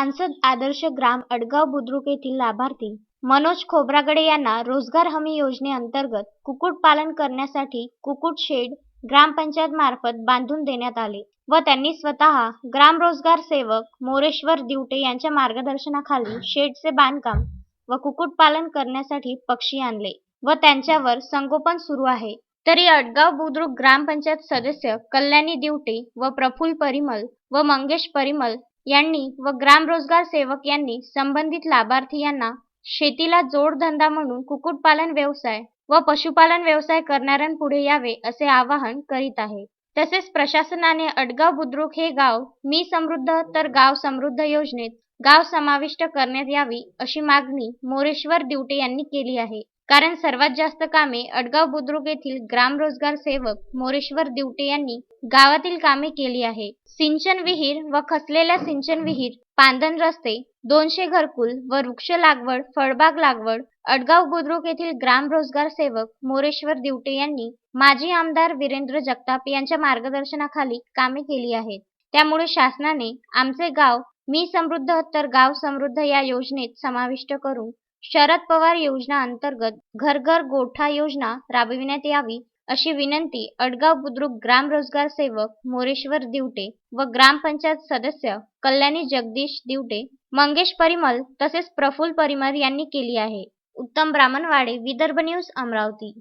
सांसद आदर्श ग्राम अडगाव बुद्रुक येथील लाभार्थी मनोज खोब्रागडे यांना रोजगार हमी योजनेअंतर्गत कुक्कुटपालन करण्यासाठी कुक्कुट शेड ग्रामपंचायत मार्फत बांधून देण्यात आले व त्यांनी स्वतः ग्राम रोजगार सेवक मोरेश्वर दिवटे यांच्या मार्गदर्शनाखाली शेडचे बांधकाम व कुक्कुटपालन करण्यासाठी पक्षी आणले व त्यांच्यावर संगोपन सुरू आहे. तरी अडगाव बुद्रुक ग्रामपंचायत सदस्य कल्याणी दिवटे व प्रफुल्ल परिमल व मंगेश परिमल यांनी व ग्राम रोजगार सेवक यांनी संबंधित लाभार्थी यांना शेतीला जोडधंदा म्हणून कुक्कुटपालन व्यवसाय व पशुपालन व्यवसाय करणाऱ्यांपुढे यावे असे आवाहन करीत आहे. तसेच प्रशासनाने अडगाव बुद्रुक हे गाव मी समृद्ध तर गाव समृद्ध योजनेत गाव समाविष्ट करण्यात यावी अशी मागणी मोरेश्वर दिवटे यांनी केली आहे. कारण सर्वात जास्त कामे अडगाव बुद्रुक येथील ग्राम रोजगार सेवक मोरेश्वर दिवटे यांनी गावातील कामे केली आहे. सिंचन विहीर व खचलेल्या सिंचन विहीर पांदन रस्ते दोनशे घरकुल व वृक्ष लागवड फळबाग लागवड अडगाव बुद्रुक येथील ग्राम रोजगार सेवक मोरेश्वर दिवटे यांनी माजी आमदार वीरेंद्र जगताप यांच्या मार्गदर्शनाखाली कामे केली आहेत. त्यामुळे शासनाने आमचे गाव मी समृद्ध तर गाव समृद्ध या योजनेत समाविष्ट करून शरद पवार योजना अंतर्गत घर घर गोठा योजना राबविण्यात यावी अशी विनंती अडगाव बुद्रुक ग्राम रोजगार सेवक मोरेश्वर दिवटे व ग्रामपंचायत सदस्य कल्याणी जगदीश दिवटे मंगेश परिमल तसेच प्रफुल्ल परिमल यांनी केली आहे. उत्तम ब्राह्मणवाडे विदर्भ न्यूज अमरावती.